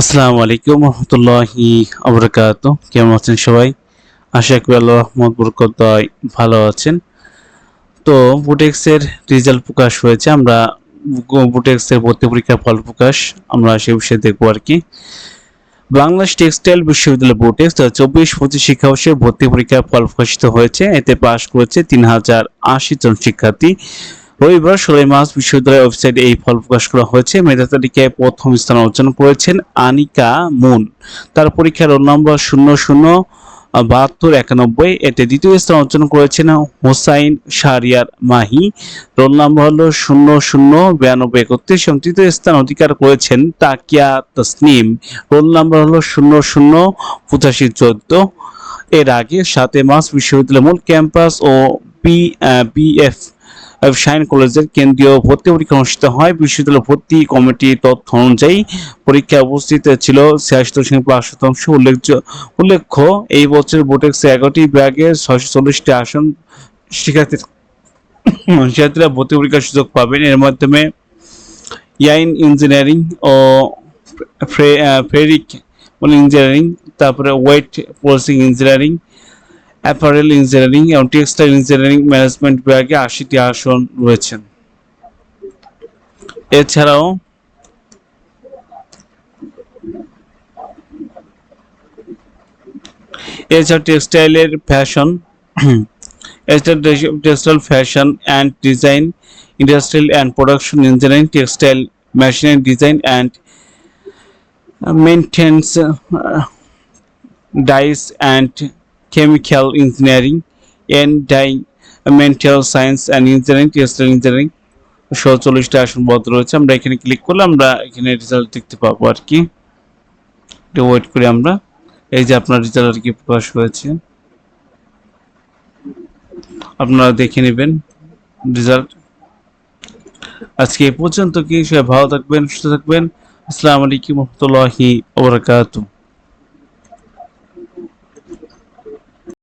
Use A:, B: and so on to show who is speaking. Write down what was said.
A: আসসালামু আলাইকুম রহমতুল্লাহি আবরকাত। কেমন আছেন সবাই? আশা করি আল্লাহ রহমত বরকত ভালো আছেন। তো বুটেক্সের রেজাল্ট প্রকাশ হয়েছে, আমরা বুটেক্সের ভর্তি পরীক্ষার ফল প্রকাশ, আমরা সে বিষয়ে দেখব আর কি বাংলাদেশ টেক্সটাইল বিশ্ববিদ্যালয় বুটেক্স চব্বিশ পঁচিশ শিক্ষাবর্ষে ভর্তি পরীক্ষার ফল প্রকাশিত হয়েছে। এতে পাশ করেছে তিন হাজার আশি জন শিক্ষার্থী। রবিবার ষোলোই মার্চ বিশ্ববিদ্যালয়ের ওয়েবসাইটে এই ফল প্রকাশ করা হয়েছে। মেধা তালিকায় প্রথম স্থান অর্জন করেছেন আনিকা মুন। তার পরীক্ষার রোল নম্বর শূন্য শূন্য বাহাত্তর একানব্বই। এতে দ্বিতীয় স্থান অর্জন করেছেন হোসাইন শাহরিয়ার মাহি। রোল নম্বর হল শূন্য শূন্য, বিরানব্বই একত্রিশ এবং তৃতীয় স্থান অধিকার করেছেন তাকিয়া তসনিম। রোল নম্বর হল শূন্য শূন্য, পঁচাশি চোদ্দ। এর আগে সাতই মার্চ বিশ্ববিদ্যালয় মূল ক্যাম্পাস ও পি বিএফ শাইন কলেজের কেন্দ্রীয় ভর্তি পরীক্ষা অনুষ্ঠিত হয়। বিশ্ববিদ্যালয় ভর্তি কমিটির তথ্য অনুযায়ী পরীক্ষায় উপস্থিত ছিল ছিয়াশি দশমিক পাঁচ শতাংশ। উল্লেখযোগ্য উল্লেখ্য, এই বছর বোটেক্সে এগারোটি বিভাগে ছয়শো চল্লিশটি আসন শিক্ষার্থী শিক্ষার্থীরা ভর্তি পরীক্ষার সুযোগ পাবেন। এর মাধ্যমে ইয়াইন ইঞ্জিনিয়ারিং ও ফ্রে- ফেরিক ইঞ্জিনিয়ারিং, তারপরে wet processing engineering apparel engineering এবং টেক্সটাইল ইঞ্জিনিয়ারিং ম্যানেজমেন্ট বিভাগে আশিটি আসন রয়েছেন। এছাড়াও এছাড়া টেক্সটাইলের ফ্যাশন, এছাড়া textile fashion and design, industrial and production engineering, textile machinery design and maintenance dyes and chemical engineering and environmental science and engineering textile engineering সহ চল্লিশটা আসন বদ্ধ রয়েছে। আমরা এখানে ক্লিক করলে আমরা এখানে রেজাল্ট দেখতে পাবো আর কি। ওয়েট করি আমরা। এই যে আপনার রেজাল্ট আর কি প্রকাশ হয়েছে। আপনারা দেখে নেবেন রেজাল্ট আজকে এ পর্যন্ত কি, সবাই ভালো থাকবেন, সুস্থ থাকবেন। আসসালামু আলাইকুম রহমতুল্লাহি ওবরাকাতুহ